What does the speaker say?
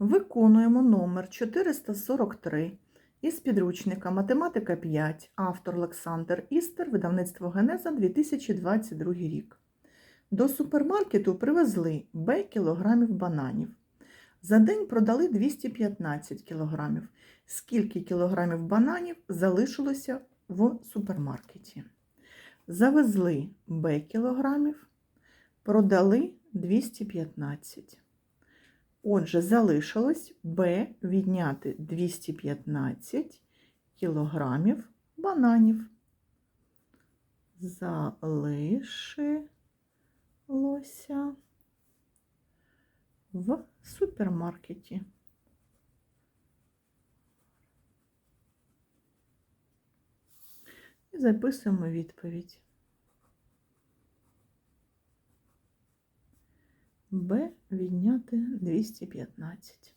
Виконуємо номер 443 із підручника Математика 5, автор Олександр Істер, видавництво Генеза 2022 рік. До супермаркету привезли Б кілограмів бананів. За день продали 215 кілограмів. Скільки кілограмів бананів залишилося в супермаркеті? Завезли Б кілограмів, продали 215. Отже, залишилось Б відняти 215 кілограмів бананів. Залишилося в супермаркеті. І записуємо відповідь. Б відняти 215.